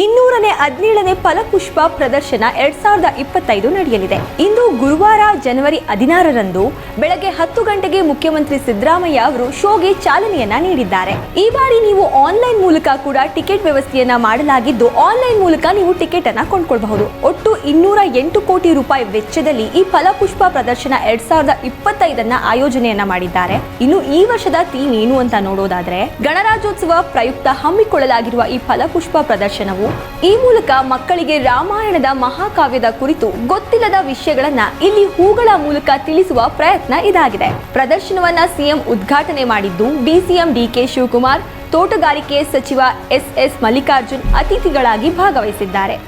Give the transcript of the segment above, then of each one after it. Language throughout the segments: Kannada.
ಇನ್ನೂರನೇ ಹದಿನೇಳನೇ ಫಲಪುಷ್ಪ ಪ್ರದರ್ಶನ ಎರಡ್ ಸಾವಿರದ ಇಪ್ಪತ್ತೈದು ನಡೆಯಲಿದೆ. ಇಂದು ಗುರುವಾರ ಜನವರಿ ಹದಿನಾರರಂದು ಬೆಳಗ್ಗೆ ಹತ್ತು ಗಂಟೆಗೆ ಮುಖ್ಯಮಂತ್ರಿ ಸಿದ್ದರಾಮಯ್ಯ ಅವರು ಶೋಗೆ ಚಾಲನೆಯನ್ನ ನೀಡಿದ್ದಾರೆ. ಈ ಬಾರಿ ನೀವು ಆನ್ಲೈನ್ ಮೂಲಕ ಕೂಡ ಟಿಕೆಟ್ ವ್ಯವಸ್ಥೆಯನ್ನ ಮಾಡಲಾಗಿದ್ದು, ಆನ್ಲೈನ್ ಮೂಲಕ ನೀವು ಟಿಕೆಟ್ ಅನ್ನ ಕೊಂಡ್ಕೊಳ್ಬಹುದು. ಒಟ್ಟು ಇನ್ನೂರ ಎಂಟು ಕೋಟಿ ರೂಪಾಯಿ ವೆಚ್ಚದಲ್ಲಿ ಈ ಫಲಪುಷ್ಪ ಪ್ರದರ್ಶನ ಎರಡ್ ಸಾವಿರದ ಇಪ್ಪತ್ತೈದನ್ನ ಆಯೋಜನೆಯನ್ನ ಮಾಡಿದ್ದಾರೆ. ಇನ್ನು ಈ ವರ್ಷದ ಥೀಮ್ ಏನು ಅಂತ ನೋಡೋದಾದ್ರೆ, ಗಣರಾಜ್ಯೋತ್ಸವ ಪ್ರಯುಕ್ತ ಹಮ್ಮಿಕೊಳ್ಳಲಾಗಿರುವ ಈ ಫಲಪುಷ್ಪ ಪ್ರದರ್ಶನವು ಈ ಮೂಲಕ ಮಕ್ಕಳಿಗೆ ರಾಮಾಯಣದ ಮಹಾಕಾವ್ಯದ ಕುರಿತು ಗೊತ್ತಿಲ್ಲದ ವಿಷಯಗಳನ್ನ ಇಲ್ಲಿ ಹೂಗಳ ಮೂಲಕ ತಿಳಿಸುವ ಪ್ರಯತ್ನ ಇದಾಗಿದೆ. ಪ್ರದರ್ಶನವನ್ನ ಸಿಎಂ ಉದ್ಘಾಟನೆ ಮಾಡಿದ್ದು ಡಿಸಿಎಂ ಡಿಕೆ ಶಿವಕುಮಾರ್, ತೋಟಗಾರಿಕೆ ಸಚಿವ ಎಸ್ ಎಸ್ ಮಲ್ಲಿಕಾರ್ಜುನ್ ಅತಿಥಿಗಳಾಗಿ ಭಾಗವಹಿಸಿದ್ದಾರೆ.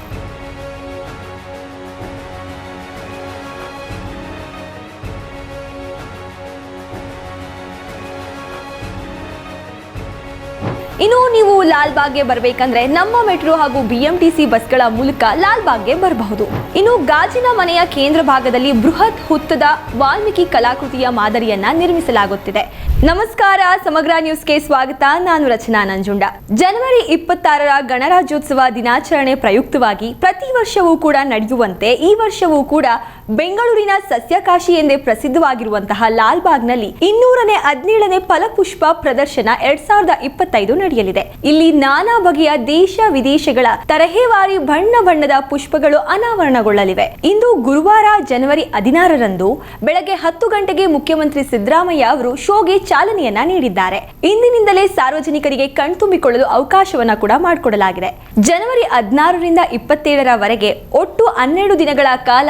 ಇನ್ನು ನೀವು ಲಾಲ್ಬಾಗ್ಗೆ ಬರಬೇಕಂದ್ರೆ ನಮ್ಮ ಮೆಟ್ರೋ ಹಾಗೂ ಬಿಎಂಟಿಸಿ ಬಸ್ಗಳ ಮೂಲಕ ಲಾಲ್ಬಾಗ್ಗೆ ಬರಬಹುದು. ಇನ್ನು ಗಾಜಿನ ಮನೆಯ ಕೇಂದ್ರ ಭಾಗದಲ್ಲಿ ಬೃಹತ್ ಹುತ್ತದ ವಾಲ್ಮೀಕಿ ಕಲಾಕೃತಿಯ ಮಾದರಿಯನ್ನ ನಿರ್ಮಿಸಲಾಗುತ್ತಿದೆ. ನಮಸ್ಕಾರ, ಸಮಗ್ರ ನ್ಯೂಸ್ಗೆ ಸ್ವಾಗತ. ನಾನು ರಚನಾ ನಂಜುಂಡ. ಜನವರಿ ಇಪ್ಪತ್ತಾರರ ಗಣರಾಜ್ಯೋತ್ಸವ ದಿನಾಚರಣೆ ಪ್ರಯುಕ್ತವಾಗಿ ಪ್ರತಿ ವರ್ಷವೂ ಕೂಡ ನಡೆಯುವಂತೆ ಈ ವರ್ಷವೂ ಕೂಡ ಬೆಂಗಳೂರಿನ ಸಸ್ಯಕಾಶಿ ಎಂದೇ ಪ್ರಸಿದ್ಧವಾಗಿರುವಂತಹ ಲಾಲ್ಬಾಗ್ನಲ್ಲಿ ಇನ್ನೂರನೇ ಹದಿನೇಳನೇ ಫಲಪುಷ್ಪ ಪ್ರದರ್ಶನ ಎರಡ್ ಸಾವಿರದ ಇಪ್ಪತ್ತೈದು ನಡೆಯಲಿದೆ. ಇಲ್ಲಿ ನಾನಾ ಬಗೆಯ ದೇಶ ವಿದೇಶಗಳ ತರಹೇವಾರಿ ಬಣ್ಣ ಬಣ್ಣದ ಪುಷ್ಪಗಳು ಅನಾವರಣಗೊಳ್ಳಲಿವೆ. ಇಂದು ಗುರುವಾರ ಜನವರಿ ಹದಿನಾರರಂದು ಬೆಳಗ್ಗೆ ಹತ್ತು ಗಂಟೆಗೆ ಮುಖ್ಯಮಂತ್ರಿ ಸಿದ್ದರಾಮಯ್ಯ ಅವರು ಶೋಗೆ ಚಾಲನೆಯನ್ನ ನೀಡಿದ್ದಾರೆ. ಇಂದಿನಿಂದಲೇ ಸಾರ್ವಜನಿಕರಿಗೆ ಕಣ್ತುಂಬಿಕೊಳ್ಳಲು ಅವಕಾಶವನ್ನ ಕೂಡ ಮಾಡಿಕೊಡಲಾಗಿದೆ. ಜನವರಿ ಹದಿನಾರರಿಂದ ಇಪ್ಪತ್ತೇಳರವರೆಗೆ ಒಟ್ಟು ಹನ್ನೆರಡು ದಿನಗಳ ಕಾಲ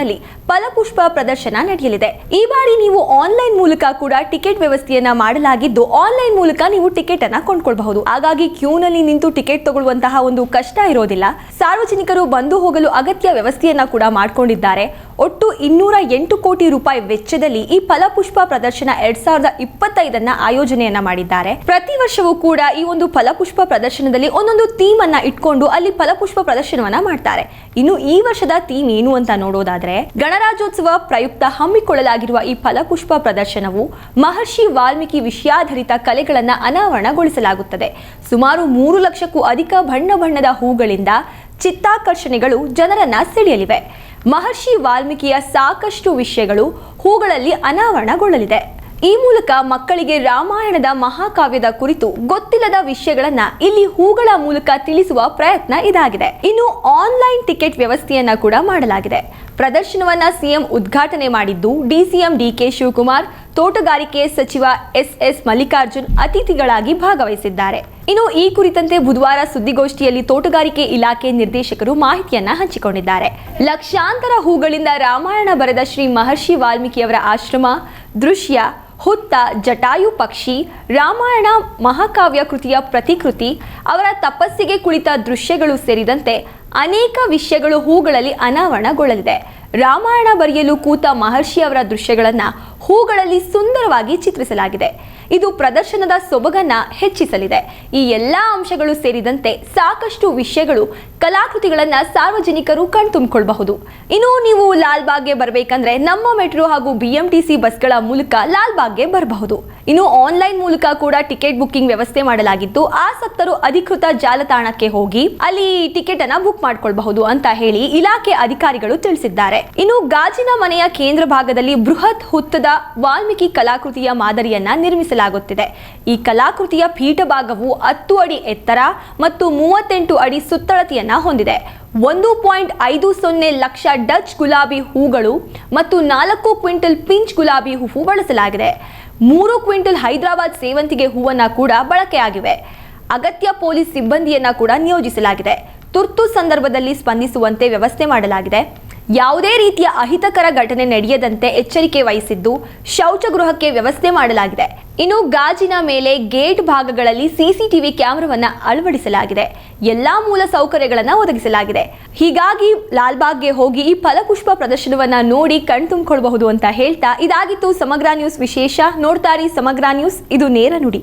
ಲಾಲ್ಬಾಗ್ನಲ್ಲಿ ಫಲಪುಷ್ಪ ಪ್ರದರ್ಶನ ನಡೆಯಲಿದೆ. ಈ ಬಾರಿ ನೀವು ಆನ್ಲೈನ್ ಮೂಲಕ ಕೂಡ ಟಿಕೆಟ್ ವ್ಯವಸ್ಥೆಯನ್ನ ಮಾಡಲಾಗಿದ್ದು ಆನ್ಲೈನ್ ಮೂಲಕ ನೀವು ಟಿಕೆಟ್ ಅನ್ನ ಕೊಂಡ್ಕೊಳ್ಬಹುದು. ಹಾಗಾಗಿ ಕ್ಯೂನಲ್ಲಿ ನಿಂತು ಟಿಕೆಟ್ ತಗೊಳ್ಳುವಂತಹ ಒಂದು ಕಷ್ಟ ಇರೋದಿಲ್ಲ. ಸಾರ್ವಜನಿಕರು ಬಂದು ಹೋಗಲು ಅಗತ್ಯ ವ್ಯವಸ್ಥೆಯನ್ನ ಕೂಡ ಮಾಡಿಕೊಂಡಿದ್ದಾರೆ. ಒಟ್ಟು ಇನ್ನೂರ ಎಂಟು ಕೋಟಿ ರೂಪಾಯಿ ವೆಚ್ಚದಲ್ಲಿ ಈ ಫಲಪುಷ್ಪ ಪ್ರದರ್ಶನ ಎರಡ್ ಸಾವಿರದ ಇಪ್ಪತ್ತೈದನ್ನ ಆಯೋಜನೆಯನ್ನ ಮಾಡಿದ್ದಾರೆ. ಪ್ರತಿ ವರ್ಷವೂ ಕೂಡ ಈ ಒಂದು ಫಲಪುಷ್ಪ ಪ್ರದರ್ಶನದಲ್ಲಿ ಒಂದೊಂದು ಥೀಮ್ ಅನ್ನ ಇಟ್ಕೊಂಡು ಅಲ್ಲಿ ಫಲಪುಷ್ಪ ಪ್ರದರ್ಶನವನ್ನ ಮಾಡ್ತಾರೆ. ಇನ್ನು ಈ ವರ್ಷದ ಥೀಮ್ ಏನು ಅಂತ ನೋಡೋದಾದ್ರೆ ಗಣರಾಜ್ಯೋತ್ಸವ ಪ್ರಯುಕ್ತ ಹಮ್ಮಿಕೊಳ್ಳಲಾಗಿರುವ ಈ ಫಲಪುಷ್ಪ ಪ್ರದರ್ಶನವು ಮಹರ್ಷಿ ವಾಲ್ಮೀಕಿ ವಿಷಯಾಧಾರಿತ ಕಲೆಗಳನ್ನು ಅನಾವರಣಗೊಳಿಸಲಾಗುತ್ತದೆ. ಸುಮಾರು ಮೂರು ಲಕ್ಷಕ್ಕೂ ಅಧಿಕ ಬಣ್ಣ ಬಣ್ಣದ ಹೂಗಳಿಂದ ಚಿತ್ತಾಕರ್ಷಣೆಗಳು ಜನರನ್ನ ಸೆಳೆಯಲಿವೆ. ಮಹರ್ಷಿ ವಾಲ್ಮೀಕಿಯ ಸಾಕಷ್ಟು ವಿಷಯಗಳು ಹೂಗಳಲ್ಲಿ ಅನಾವರಣಗೊಳ್ಳಲಿದೆ. ಈ ಮೂಲಕ ಮಕ್ಕಳಿಗೆ ರಾಮಾಯಣದ ಮಹಾಕಾವ್ಯದ ಕುರಿತು ಗೊತ್ತಿಲ್ಲದ ವಿಷಯಗಳನ್ನ ಇಲ್ಲಿ ಹೂಗಳ ಮೂಲಕ ತಿಳಿಸುವ ಪ್ರಯತ್ನ ಇದಾಗಿದೆ. ಇನ್ನು ಆನ್ಲೈನ್ ಟಿಕೆಟ್ ವ್ಯವಸ್ಥೆಯನ್ನ ಕೂಡ ಮಾಡಲಾಗಿದೆ. ಪ್ರದರ್ಶನವನ್ನ ಸಿಎಂ ಉದ್ಘಾಟನೆ ಮಾಡಿದ್ದು ಡಿಸಿಎಂ ಡಿಕೆ ಶಿವಕುಮಾರ್, ತೋಟಗಾರಿಕೆ ಸಚಿವ ಎಸ್ ಎಸ್ ಮಲ್ಲಿಕಾರ್ಜುನ್ ಅತಿಥಿಗಳಾಗಿ ಭಾಗವಹಿಸಿದ್ದಾರೆ. ಇನ್ನು ಈ ಕುರಿತಂತೆ ಬುಧವಾರ ಸುದ್ದಿಗೋಷ್ಠಿಯಲ್ಲಿ ತೋಟಗಾರಿಕೆ ಇಲಾಖೆ ನಿರ್ದೇಶಕರು ಮಾಹಿತಿಯನ್ನ ಹಂಚಿಕೊಂಡಿದ್ದಾರೆ. ಲಕ್ಷಾಂತರ ಹೂಗಳಿಂದ ರಾಮಾಯಣ ಬರೆದ ಶ್ರೀ ಮಹರ್ಷಿ ವಾಲ್ಮೀಕಿಯವರ ಆಶ್ರಮ, ದೃಶ್ಯ, ಹುತ್ತ, ಜಟಾಯು ಪಕ್ಷಿ, ರಾಮಾಯಣ ಮಹಾಕಾವ್ಯ ಕೃತಿಯ ಪ್ರತಿಕೃತಿ, ಅವರ ತಪಸ್ಸಿಗೆ ಕುಳಿತ ದೃಶ್ಯಗಳು ಸೇರಿದಂತೆ ಅನೇಕ ವಿಷಯಗಳು ಹೂಗಳಲ್ಲಿ ಅನಾವರಣಗೊಳ್ಳಲಿದೆ. ರಾಮಾಯಣ ಬರೆಯಲು ಕೂತ ಮಹರ್ಷಿ ಅವರ ದೃಶ್ಯಗಳನ್ನ ಹೂಗಳಲ್ಲಿ ಸುಂದರವಾಗಿ ಚಿತ್ರಿಸಲಾಗಿದೆ. ಇದು ಪ್ರದರ್ಶನದ ಸೊಬಗನ್ನ ಹೆಚ್ಚಿಸಲಿದೆ. ಈ ಎಲ್ಲಾ ಅಂಶಗಳು ಸೇರಿದಂತೆ ಸಾಕಷ್ಟು ವಿಷಯಗಳು ಕಲಾಕೃತಿಗಳನ್ನ ಸಾರ್ವಜನಿಕರು ಕಣ್ತುಂಬಿಕೊಳ್ಳಬಹುದು ಇನ್ನು ನೀವು ಲಾಲ್ಬಾಗ್ಗೆ ಬರಬೇಕಂದ್ರೆ ನಮ್ಮ ಮೆಟ್ರೋ ಹಾಗೂ ಬಿಎಂಟಿಸಿ ಬಸ್ಗಳ ಮೂಲಕ ಲಾಲ್ಬಾಗ್ಗೆ ಬರಬಹುದು. ಇನ್ನು ಆನ್ಲೈನ್ ಮೂಲಕ ಕೂಡ ಟಿಕೆಟ್ ಬುಕ್ಕಿಂಗ್ ವ್ಯವಸ್ಥೆ ಮಾಡಲಾಗಿತ್ತು. ಆಸಕ್ತರು ಅಧಿಕೃತ ಜಾಲತಾಣಕ್ಕೆ ಹೋಗಿ ಅಲ್ಲಿ ಟಿಕೆಟ್ ಅನ್ನ ಬುಕ್ ಮಾಡ್ಕೊಳ್ಬಹುದು ಅಂತ ಹೇಳಿ ಇಲಾಖೆ ಅಧಿಕಾರಿಗಳು ತಿಳಿಸಿದ್ದಾರೆ. ಇನ್ನು ಗಾಜಿನ ಮನೆಯ ಕೇಂದ್ರ ಭಾಗದಲ್ಲಿ ಬೃಹತ್ ಹುತ್ತದ ವಾಲ್ಮೀಕಿ ಕಲಾಕೃತಿಯ ಮಾದರಿಯನ್ನ ನಿರ್ಮಿಸಲಾಗುತ್ತಿದೆ ಈ ಕಲಾಕೃತಿಯ ಪೀಠಭಾಗವು ಹತ್ತು ಅಡಿ ಎತ್ತರ ಮತ್ತು ಮೂವತ್ತೆಂಟು ಅಡಿ ಸುತ್ತಳತೆಯನ್ನ ಹೊಂದಿದೆ. ಒಂದು ಪಾಯಿಂಟ್ ಐದು ಸೊನ್ನೆ ಲಕ್ಷ ಡಚ್ ಗುಲಾಬಿ ಹೂಗಳು ಮತ್ತು ನಾಲ್ಕು ಕ್ವಿಂಟಲ್ ಪಿಂಚ್ ಗುಲಾಬಿ ಹೂವು ಬಳಸಲಾಗಿದೆ. ಮೂರು ಕ್ವಿಂಟಲ್ ಹೈದರಾಬಾದ್ ಸೇವಂತಿಗೆ ಹೂವನ್ನ ಕೂಡ ಬಳಕೆಯಾಗಿವೆ. ಅಗತ್ಯ ಪೊಲೀಸ್ ಸಿಬ್ಬಂದಿಯನ್ನ ಕೂಡ ನಿಯೋಜಿಸಲಾಗಿದೆ. ತುರ್ತು ಸಂದರ್ಭದಲ್ಲಿ ಸ್ಪಂದಿಸುವಂತೆ ವ್ಯವಸ್ಥೆ ಮಾಡಲಾಗಿದೆ. ಯಾವುದೇ ರೀತಿಯ ಅಹಿತಕರ ಘಟನೆ ನಡೆಯದಂತೆ ಎಚ್ಚರಿಕೆ ವಹಿಸಿದ್ದು ಶೌಚಗೃಹಕ್ಕೆ ವ್ಯವಸ್ಥೆ ಮಾಡಲಾಗಿದೆ. ಇನ್ನು ಗಾಜಿನ ಮೇಲೆ ಗೇಟ್ ಭಾಗಗಳಲ್ಲಿ ಸಿಸಿಟಿವಿ ಕ್ಯಾಮೆರಾವನ್ನ ಅಳವಡಿಸಲಾಗಿದೆ. ಎಲ್ಲಾ ಮೂಲ ಸೌಕರ್ಯಗಳನ್ನು ಒದಗಿಸಲಾಗಿದೆ. ಹೀಗಾಗಿ ಲಾಲ್ಬಾಗ್ಗೆ ಹೋಗಿ ಈ ಫಲಪುಷ್ಪ ಪ್ರದರ್ಶನವನ್ನ ನೋಡಿ ಕಣ್ತುಂಬಿಕೊಳ್ಬಹುದು ಅಂತ ಹೇಳ್ತಾ ಇದಾಗಿತ್ತು ಸಮಗ್ರ ನ್ಯೂಸ್ ವಿಶೇಷ. ನೋಡ್ತಾರಿ ಸಮಗ್ರ ನ್ಯೂಸ್. ಇದು ನೇರ ನುಡಿ.